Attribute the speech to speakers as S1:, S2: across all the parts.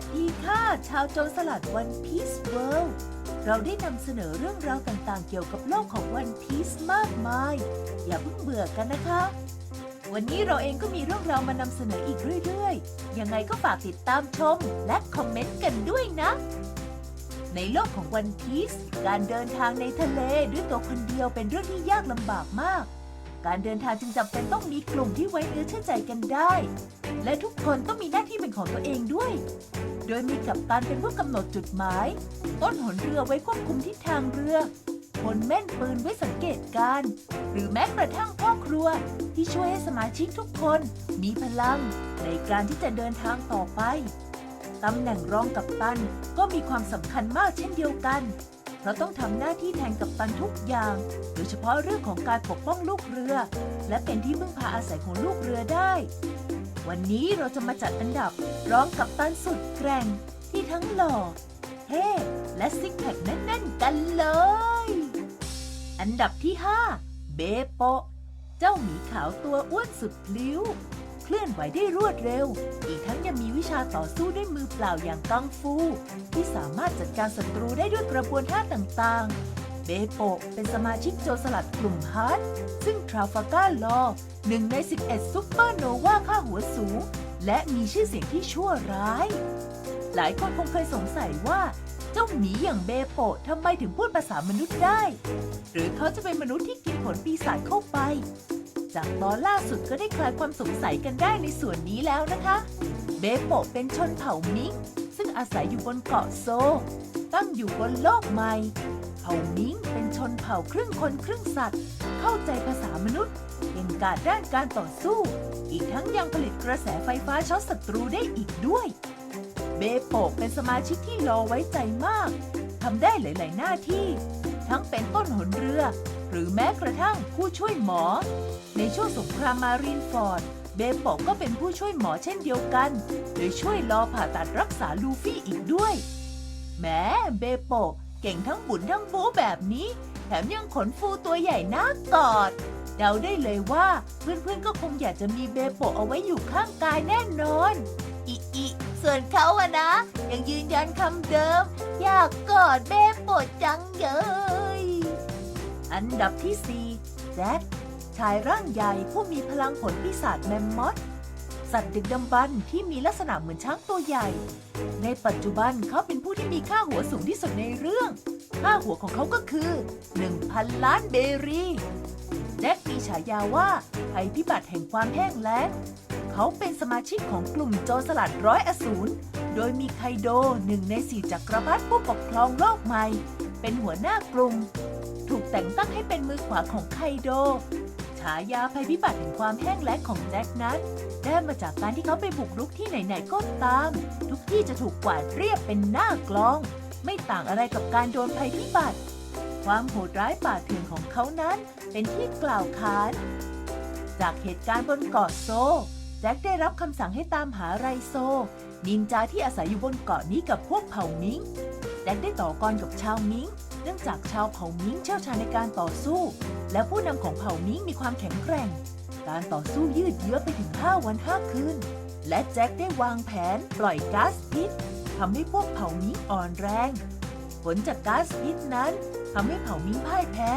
S1: สดีค่ะ ชาวโจรสลัดวันพีซเวิลด์เราได้นำเสนอเรื่องราวต่างๆ เกี่ยวกับโลกของวันพีซมากมาย อย่าเพิ่งเบื่อกันนะคะ วันนี้เราเองก็มีเรื่องราวมานำเสนออีกเรื่อยๆ ยังไงก็ฝากติดตามชมและคอมเมนต์กันด้วยนะ ในโลกของวันพีซการเดินทางในทะเลด้วยตัวคนเดียวเป็นเรื่องที่ยากลำบากมาก การเดินทางจึงจำเป็นต้องมีกลุ่มที่ไว้เนื้อเชื่อใจกันได้ และทุกคนต้องมีหน้าที่เป็นของตัวเองด้วย โดยมีกัปตันเป็นผู้กำหนดจุดหมาย ต้นหนเรือไว้ควบคุมทิศทางเรือพลแม่นปืนไว้สังเกตการ์หรือแม้กระทั่งพ่อครัว ที่ช่วยให้สมาชิกทุกคนมีพลัง ในการที่จะเดินทางต่อไปตำแหน่งรองกัปตันก็มีความสำคัญมากเช่นเดียวกัน เพราะต้องทำหน้าที่แทนกัปตันทุกอย่าง โดยเฉพาะเรื่องของการปกป้องลูกเรือ และเป็นที่พึ่งพาอาศัยของลูกเรือได้ วันนี้เราจะมาจัดอันดับร้องกับตันสุดแกร่งที่ทั้งหล่อเท่และซิกแพคแน่นๆกันเลย อันดับที่ 5 เบโป เจ้าหมีขาวตัวอ้วนสุดพลิ้ว ลื่อนไหวได้รวดเร็ว อีกทั้งยังมีวิชาต่อสู้ด้วยมือเปล่าอย่างกังฟู ที่สามารถจัดการศัตรูได้ด้วยกระบวนท่าต่างๆ เบโปะเป็นสมาชิกโจรสลัดกลุ่มฮาร์ดซึ่งทราฟาก้าลอหนึ่งใน 11 ซุปเปอร์โนวาค่าหัวสูง และมีชื่อเสียงที่ชั่วร้าย หลายคนคงเคยสงสัยว่าเจ้าหมีอย่างเบโปะทำไมถึงพูดภาษามนุษย์ได้ หรือเขาจะเป็นมนุษย์ที่กินผลปีศาจเข้าไป จากตอนล่าสุดก็ได้คลายความสงสัยกันได้ในส่วนนี้แล้วนะคะ เบโปะเป็นชนเผ่ามิงซึ่งอาศัยอยู่บนเกาะโซ ตั้งอยู่บนโลกใหม่ เผ่ามิงเป็นชนเผ่าครึ่งคนครึ่งสัตว์ เข้าใจภาษามนุษย์เก่งกาจด้านการต่อสู้ อีกทั้งยังผลิตกระแสไฟฟ้าช็อตศัตรูได้อีกด้วย เบโปะเป็นสมาชิกที่รอไว้ใจมากทำได้หลาย ๆ หน้าที่ ทั้งเป็นต้นหนเรือ หรือแม้กระทั่งผู้ช่วยหมอ ในช่วงสงครามมารีนฟอร์ด เบโปะก็เป็นผู้ช่วยหมอเช่นเดียวกัน โดยช่วยรอผ่าตัดรักษาลูฟี่อีกด้วย แม้เบโปเก่งทั้งบุญทั้งบูแบบนี้ แถมยังขนฟูตัวใหญ่น่ากอด เดาได้เลยว่าเพื่อนๆก็คงอยากจะมีเบโปะเอาไว้อยู่ข้างกายแน่นอนอีอีส่วนเขาอะนะ ยังยืนยันคำเดิม อยากกอดเบโปะจังเยอั อันดับที่ 4 แจ็คชายร่างใหญ่ผู้มีพลังผลปีศาจแมมมอสสัตว์ดึกดำบรรพ์ที่มีลักษณะเหมือนช้างตัวใหญ่ ในปัจจุบันเขาเป็นผู้ที่มีค่าหัวสูงที่สุดในเรื่อง ค่าหัวของเขาก็คือ 1,000 ล้านเบรีแจ็คมีฉายาว่าภัยพิบัติแห่งความแห้งแล้ง เขาเป็นสมาชิกของกลุ่มโจรสลัดร้อยอสูร โดยมีไคโดหนึ่งในสี่จักรพรรดิผู้ปกครองโลกใหม่ เป็นหัวหน้ากลุ่ม ถูกแต่งตั้งให้เป็นมือขวาของไคโด ฉายาภัยพิบัติแห่งความแห้งแล้งของแจ็คนั้น ได้มาจากการที่เขาไปบุกรุกที่ไหนๆก็ตาม ทุกที่จะถูกกวาดเรียบเป็นหน้ากลอง ไม่ต่างอะไรกับการโดนภัยพิบัติ ความโหดร้ายป่าเถื่อนของเขานั้นเป็นที่กล่าวขาน จากเหตุการณ์บนเกาะโซแจ็คได้รับคำสั่งให้ตามหาไรโซ นินจาที่อาศัยอยู่บนเกาะนี้กับพวกเผ่ามิง แจ็คได้ต่อกรกับชาวมิงเนื่องจากชาวเผ่ามิงเชี่ยวชาญในการต่อสู้ และผู้นำของเผ่ามิงมีความแข็งแกร่ง การต่อสู้ยืดเยื้อไปถึง 5 วัน 5 คืน และแจ็คได้วางแผนปล่อยก๊าซพิษทำให้พวกเผ่ามิงอ่อนแรง ผลจากก๊าซพิษนั้นทำให้เผ่ามิงพ่ายแพ้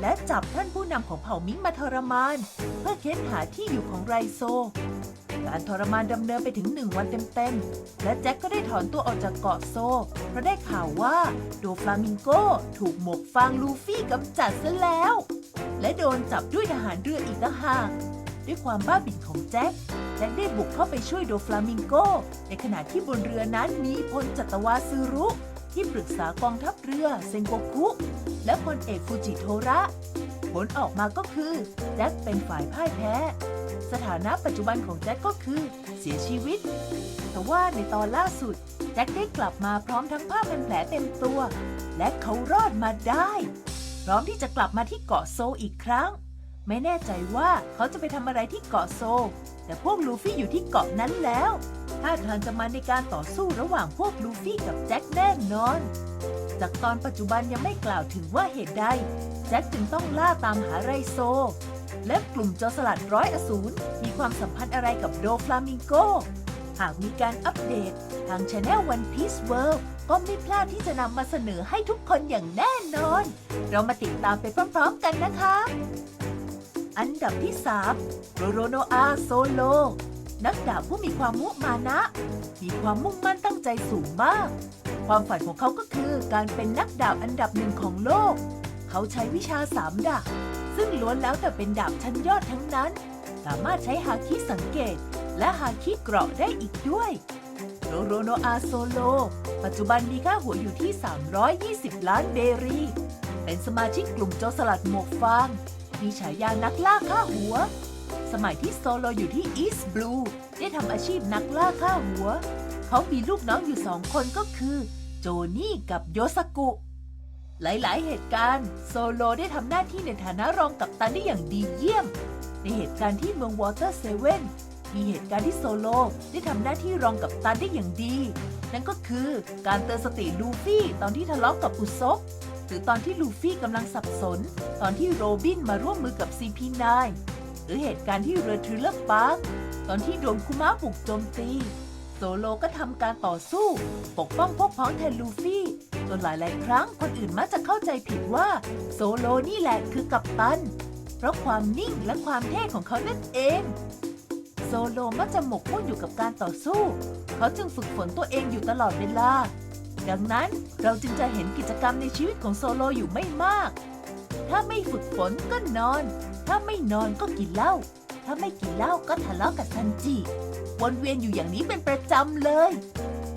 S1: และจับท่านผู้นำของเผ่ามิงมาทรมาน เพื่อเค้นหาที่อยู่ของไรโซ การทรมานดำเนินไปถึงหนึ่งวันเต็มๆ และแจ็คก็ได้ถอนตัวออกจากเกาะโซเพราะได้ข่าวว่าโดฟลามิงโกถูกหมกฟางลูฟี่กำจัดซะแล้ว และโดนจับด้วยทหารเรืออีกต่างหากด้วยความบ้าบิ่นของแจ็คแจ็คได้บุกเข้าไปช่วยโดฟลามิงโก ในขณะที่บนเรือนั้นมีพลจัตวาซึรุ ที่ปรึกษากองทัพเรือเซนโกคุ และพลเอกฟูจิโทระ ผลออกมาก็คือ แจ็คเป็นฝ่ายพ่ายแพ้ สถานะปัจจุบันของแจ็คก็คือเสียชีวิต แต่ว่าในตอนล่าสุด แจ็คได้กลับมาพร้อมทั้งผ้าพันแผลเต็มตัว และเขารอดมาได้ พร้อมที่จะกลับมาที่เกาะโซอีกครั้ง ไม่แน่ใจว่าเขาจะไปทำอะไรที่เกาะโซ แต่พวกลูฟี่อยู่ที่เกาะนั้นแล้วท่าทางจะมาในการต่อสู้ระหว่างพวกลูฟี่กับแจ็คแน่นอน จากตอนปัจจุบันยังไม่กล่าวถึงว่าเหตุใด แจ็คจึงต้องล่าตามหาไรโซ และกลุ่มจรสลัดร้อยอสูรมีความสัมพันธ์อะไรกับโดฟลามิงโก หากมีการอัปเดต ทาง Channel One Piece World ก็ไม่พลาดที่จะนำมาเสนอให้ทุกคนอย่างแน่นอน เรามาติดตามไปพร้อมๆกันนะคะ อันดับที่ 3 โรโรโนอาโซโล นักดาบผู้มีความมุมานะ มีความมุ่งมั่นตั้งใจสูงมาก ความฝันของเขาก็คือการเป็นนักดาบอันดับหนึ่งของโลก เขาใช้วิชาสามดาบ ซึ่งล้วนแล้วแต่เป็นดาบชั้นยอดทั้งนั้น สามารถใช้ฮาคิสังเกต และฮาคิเกราะได้อีกด้วยโรโรโนอาโซโล ปัจจุบันมีค่าหัวอยู่ที่ 320 ล้านเบรี เป็นสมาชิกกลุ่มโจรสลัดหมวกฟาง มีฉายานักล่าค่าหัว สมัยที่โซโลอยู่ที่อีสต์บลูได้ทำอาชีพนักล่าค่าหัว เขามีลูกน้องอยู่สองคนก็คือ โจนี่กับโยสกุ หลายๆ เหตุการณ์ โซโลได้ทำหน้าที่ในฐานะรองกัปตันได้อย่างดีเยี่ยม ในเหตุการณ์ที่เมืองวอเตอร์เซเว่นมีเหตุการณ์ที่โซโลได้ทำหน้าที่รองกัปตันได้อย่างดี นั่นก็คือการเตือนสติลูฟี่ตอนที่ทะเลาะกกับอุซบหรือตอนที่ลูฟี่กำลังสับสน ตอนที่โรบินมาร่วมมือกับ CP9 หรือเหตุการณ์ที่เรือทริลเลอร์ปาร์คตอนที่โดนคุมะบุกโจมตี โซโลก็ทำการต่อสู้ ปกป้องพวกพ้องแทนลูฟี่ จนหลายๆ ครั้งคนอื่นมักจะเข้าใจผิดว่าโซโลนี่แหละคือกัปตัน เพราะความนิ่งและความเท่ของเขานั่นเอง โซโลมักจะหมกมุ่นอยู่กับการต่อสู้ เขาจึงฝึกฝนตัวเองอยู่ตลอดเวลา ดังนั้นเราจึงจะเห็นกิจกรรมในชีวิตของโซโลอยู่ไม่มาก ถ้าไม่ฝึกฝนก็นอน ถ้าไม่นอนก็กินเหล้า ถ้าไม่กินเหล้าก็ทะเลาะกับซันจิ วนเวียนอยู่อย่างนี้เป็นประจำเลย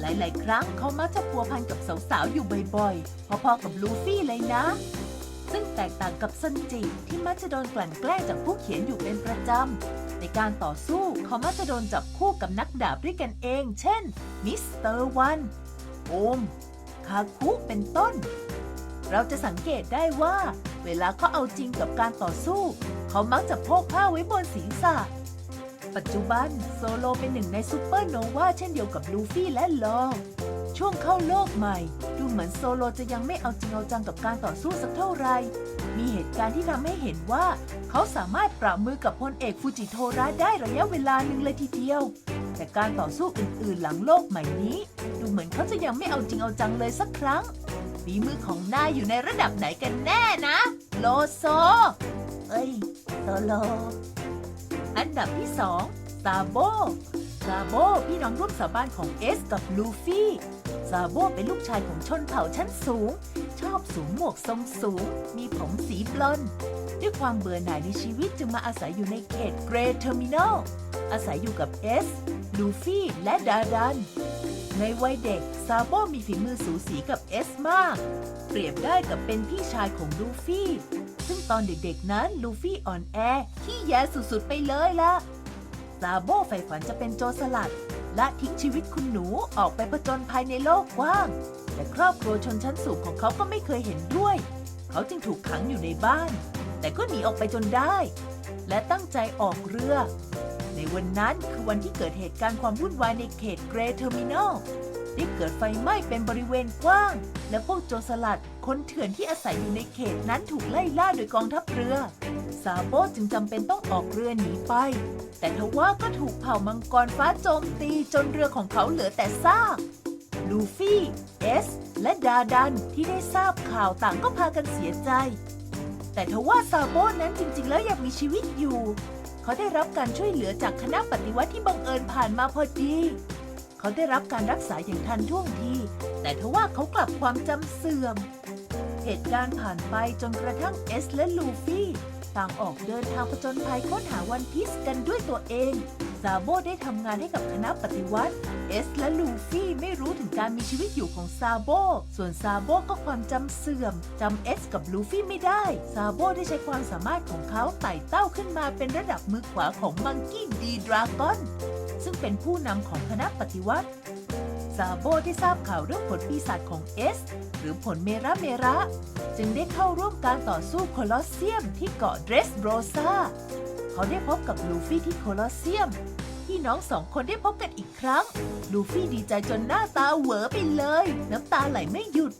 S1: หลาย ๆ ครั้งเขามักจะพัวพันกับสาว ๆ อยู่บ่อย ๆ พอ ๆ กับลูฟี่เลยนะ ซึ่งแตกต่างกับซันจิที่มักจะโดนกลั่นแกล้งจากผู้เขียนอยู่เป็นประจำ ในการต่อสู้เขามักจะโดนจับคู่กับนักดาบด้วยกันเอง เช่น มิสเตอร์วันโอม คาคุ เป็นต้น เราจะสังเกตได้ว่า เวลาเขาเอาจริงกับการต่อสู้ เขามักจะโพกผ้าไว้บนศีรษะ ปัจจุบันโซโลเป็นหนึ่งในซูเปอร์โนวาเช่นเดียวกับลูฟี่และลอช่วงเข้าโลกใหม่ ดูเหมือนโซโลจะยังไม่เอาจริงเอาจังกับการต่อสู้สักเท่าไหร่ มีเหตุการณ์ที่ทำให้เห็นว่า เขาสามารถปราบมือกับพลเอกฟูจิโทระได้ระยะเวลาหนึ่งเลยทีเดียว แต่การต่อสู้อื่นๆ หลังโลกใหม่นี้ ดูเหมือนเขาจะยังไม่เอาจริงเอาจังเลยสักครั้งฝีมือของนายอยู่ในระดับไหนกันแน่นะ โลโซ เอ้ยโซโล อันดับที่สองซาโบ ซาโบพี่น้องร่วมสาบานของเอสกับลูฟี่ ซาโบเป็นลูกชายของชนเผ่าชั้นสูง ชอบสวมหมวกทรงสูง มีผมสีบลอนด์ด้วยความเบื่อหน่ายในชีวิตจึงมาอาศัยอยู่ในเขตเกรเทอร์มินอล อาศัยอยู่กับเอส ลูฟี่ และดาดัน ในวัยเด็ก ซาโบมีฝีมือสูสีกับเอสมาก เปรียบได้กับเป็นพี่ชายของลูฟี่ ซึ่งตอนเด็กๆนั้นลูฟี่อ่อนแอขี้แยสุดๆไปเลยล่ะซาโบใฝ่ฝันจะเป็นโจรสลัด และทิ้งชีวิตคุณหนูออกไปผจญภัยในโลกกว้าง แต่ครอบครัวชนชั้นสูงของเขาก็ไม่เคยเห็นด้วย เขาจึงถูกขังอยู่ในบ้าน แต่ก็หนีออกไปจนได้ และตั้งใจออกเรือ ในวันนั้นคือวันที่เกิดเหตุการณ์ความวุ่นวายในเขตเกรเทอร์มินอล ได้เกิดไฟไหม้เป็นบริเวณกว้าง และพวกโจรสลัดคนเถื่อนที่อาศัยอยู่ในเขตนั้นถูกไล่ล่าโดยกองทัพเรือ ซาโบจึงจำเป็นต้องออกเรือหนีไป แต่ทว่าก็ถูกเผ่ามังกรฟ้าโจมตีจนเรือของเขาเหลือแต่ซากลูฟี่เอส และดาดันที่ได้ทราบข่าวต่างก็พากันเสียใจ แต่ทว่าซาโบนั้นจริง ๆ แล้วยังมีชีวิตอยู่ เขาได้รับการช่วยเหลือจากคณะปฏิวัติที่บังเอิญผ่านมาพอดี เขาได้รับการรักษาอย่างทันท่วงที แต่ทว่าเขากลับความจำเสื่อม เหตุการณ์ผ่านไปจนกระทั่งเอสและลูฟี่ต่างออกเดินทางผจญภัยค้นหาวันพีซกันด้วยตัวเอง ซาโบได้ทำงานให้กับคณะปฏิวัติ เอสและลูฟี่ไม่รู้ถึงการมีชีวิตอยู่ของซาโบ ส่วนซาโบก็ความจำเสื่อมจำเอสกับลูฟี่ไม่ได้ ซาโบได้ใช้ความสามารถของเขาไต่เต้าขึ้นมาเป็นระดับมือขวาของมังกี้ดีดราก้อน ซึ่งเป็นผู้นำของคณะปฏิวัติซาโบได้ทราบข่าวเรื่องผลปีศาจของเอส หรือผลเมระเมระ จึงได้เข้าร่วมการต่อสู้โคลอสเซียมที่เกาะเดรสโรซาเขาได้พบกับลูฟี่ที่โคลอสเซียมพี่น้องสองคนได้พบกันอีกครั้ง ลูฟี่ดีใจจนหน้าตาเหวอไปเลย น้ำตาไหลไม่หยุด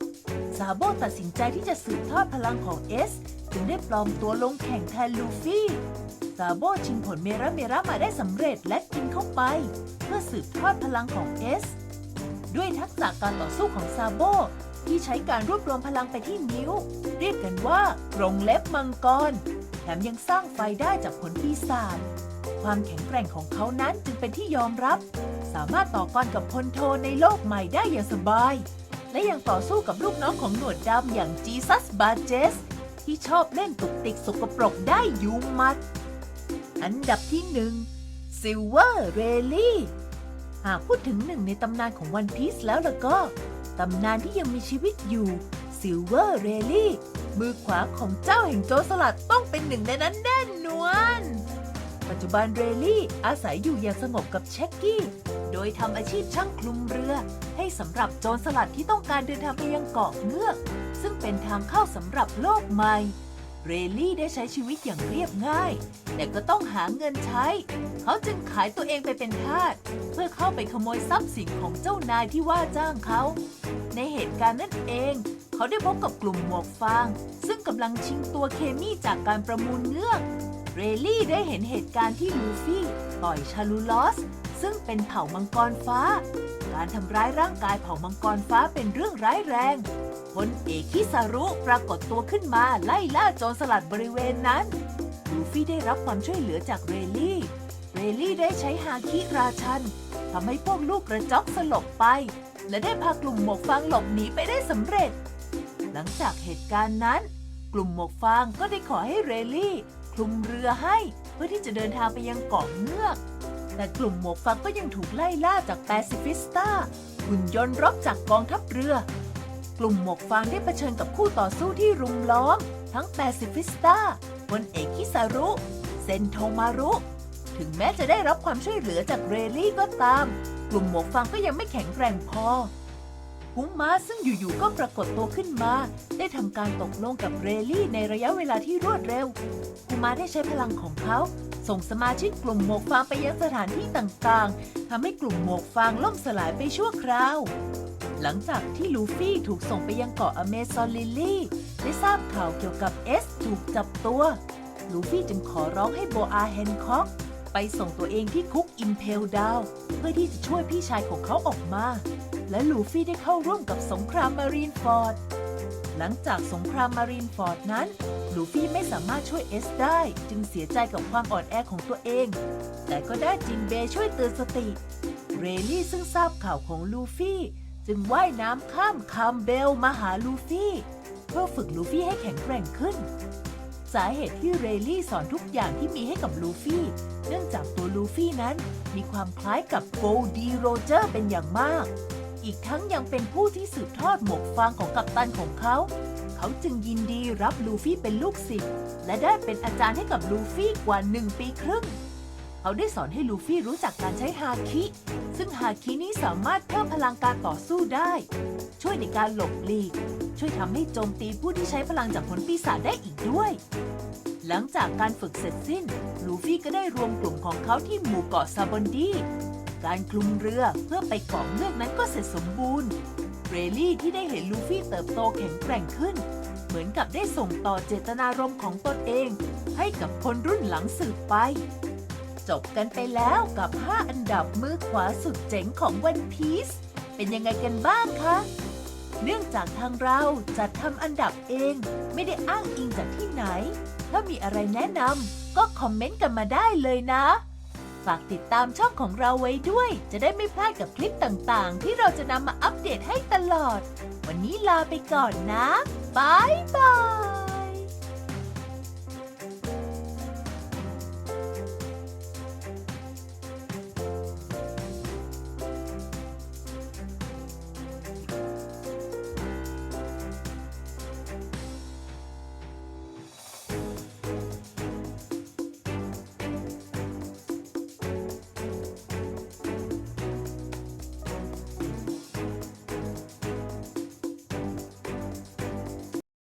S1: ซาโบตัดสินใจที่จะสืบทอดพลังของเอส จึงได้ปลอมตัวลงแข่งแทนลูฟี่ ซาโบชิงผลเมระเมระมาได้สำเร็จและกินเข้าไป เพื่อสืบทอดพลังของเอส ด้วยทักษะการต่อสู้ของซาโบที่ใช้การรวบรวมพลังไปที่นิ้ว เรียกกันว่ากรงเล็บมังกร แถมยังสร้างไฟได้จากผลปีศาจความแข็งแกร่งของเขานั้นจึงเป็นที่ยอมรับ สามารถต่อกรกับพลโทในโลกใหม่ได้อย่างสบาย และยังต่อสู้กับลูกน้องของหนวดดำอย่างจีซัสบาเจสที่ชอบเล่นตุกติกสกปรกได้ยุงมัด อันดับที่หนึ่งซิลเวอร์เรลี่หากพูดถึงหนึ่งในตำนานของวันพีซแล้วล่ะก็ ตำนานที่ยังมีชีวิตอยู่ซิลเวอร์เรลี่มือขวาของเจ้าแห่งโจรสลัดต้องเป็นหนึ่งในนั้นแน่นอน ปัจจุบันเรลี่อาศัยอยู่อย่างสงบกับเช็กกี้ โดยทำอาชีพช่างคลุมเรือ ให้สำหรับโจรสลัดที่ต้องการเดินทางไปยังเกาะเงือก ซึ่งเป็นทางเข้าสำหรับโลกใหม่ เรลลี่ได้ใช้ชีวิตอย่างเรียบง่าย แต่ก็ต้องหาเงินใช้ เขาจึงขายตัวเองไปเป็นทาสเพื่อเข้าไปขโมยทรัพย์สินของเจ้านายที่ว่าจ้างเขา ในเหตุการณ์นั้นเอง เขาได้พบกับกลุ่มหมวกฟาง ซึ่งกำลังชิงตัวเคมี่จากการประมูลเงือก เรลลี่ได้เห็นเหตุการณ์ที่ลูฟี่ต่อยชาลูลอส ซึ่งเป็นเผ่ามังกรฟ้า การทำร้ายร่างกายเผ่ามังกรฟ้าเป็นเรื่องร้ายแรง พลเอกคิซารุปรากฏตัวขึ้นมาไล่ล่าโจรสลัดบริเวณนั้น ลูฟี่ได้รับความช่วยเหลือจากเรลลี่ เรลลี่ได้ใช้ฮาคิราชันทำให้พวกลูกกระจอกสลบไป และได้พากลุ่มหมวกฟางหลบหนีไปได้สำเร็จ หลังจากเหตุการณ์นั้น กลุ่มหมวกฟางก็ได้ขอให้เรลลี่คลุมเรือให้เพื่อที่จะเดินทางไปยังเกาะเงือก แต่กลุ่มหมวกฟางก็ยังถูกไล่ล่าจากแปซิฟิสตาหุ่นยนต์รบจากกองทัพเรือ กลุ่มหมวกฟางได้เผชิญกับคู่ต่อสู้ที่รุมล้อม ทั้งแปซิฟิสตาพลเอกคิซารุ เซนโทมารุ ถึงแม้จะได้รับความช่วยเหลือจากเรลี่ก็ตาม กลุ่มหมวกฟางก็ยังไม่แข็งแกร่งพอพุงม้าซึ่งอยู่ๆก็ปรากฏตัวขึ้นมา ได้ทำการตกลงกับเรลี่ในระยะเวลาที่รวดเร็วพุงม้าได้ใช้พลังของเขาส่งสมาชิกกลุ่มหมวกฟางไปยังสถานที่ต่างๆทำให้กลุ่มหมวกฟางล่มสลายไปชั่วคราว หลังจากที่ลูฟี่ถูกส่งไปยังเกาะอเมซอนลิลลี่ ได้ทราบข่าวเกี่ยวกับเอสถูกจับตัว ลูฟี่จึงขอร้องให้โบอาแฮนคอกไปส่งตัวเองที่คุกอิมเพลดาวเพื่อที่จะช่วยพี่ชายของเขาออกมา และลูฟี่ได้เข้าร่วมกับสงครามมารีนฟอร์ด หลังจากสงครามมารีนฟอร์ดนั้น ลูฟี่ไม่สามารถช่วยเอสได้ จึงเสียใจกับความอ่อนแอของตัวเอง แต่ก็ได้จินเบย์ช่วยเตือนสติ เรลลี่ซึ่งทราบข่าวของลูฟี่ จึงว่ายน้ำข้ามคามเบลมาหาลูฟี่ เพื่อฝึกลูฟี่ให้แข็งแกร่งขึ้น สาเหตุที่เรลลี่สอนทุกอย่างที่มีให้กับลูฟี่ เนื่องจากตัวลูฟี่นั้นมีความคล้ายกับโกลดีโรเจอร์เป็นอย่างมาก อีกทั้งยังเป็นผู้ที่สืบทอดหมวกฟางของกัปตันของเขา เขาจึงยินดีรับลูฟี่เป็นลูกศิษย์และได้เป็นอาจารย์ให้กับลูฟี่กว่าหนึ่งปีครึ่ง เขาได้สอนให้ลูฟี่รู้จักการใช้ฮาคิ ซึ่งฮาคินี้สามารถเพิ่มพลังการต่อสู้ได้ ช่วยในการหลบหลีก ช่วยทำให้โจมตีผู้ที่ใช้พลังจากผลปีศาจได้อีกด้วย หลังจากการฝึกเสร็จสิ้น ลูฟี่ก็ได้รวมกลุ่มของเขาที่หมู่เกาะซาบอนดีการคลุมเรือเพื่อไปเกาะเงือกนั้นก็เสร็จสมบูรณ์ เรลี่ที่ได้เห็นลูฟี่เติบโตแข็งแกร่งขึ้น เหมือนกับได้ส่งต่อเจตนารมณ์ของตนเอง ให้กับคนรุ่นหลังสืบไป จบกันไปแล้วกับ 5 อันดับมือขวาสุดเจ๋งของวันพีซเป็นยังไงกันบ้างคะเนื่องจากทางเราจัดทำอันดับเองไม่ได้อ้างอิงจากที่ไหน ถ้ามีอะไรแนะนำก็คอมเมนต์กันมาได้เลยนะ ฝากติดตามช่องของเราไว้ด้วย จะได้ไม่พลาดกับคลิปต่างๆ ที่เราจะนำมาอัปเดตให้ตลอด วันนี้ลาไปก่อนนะบายบาย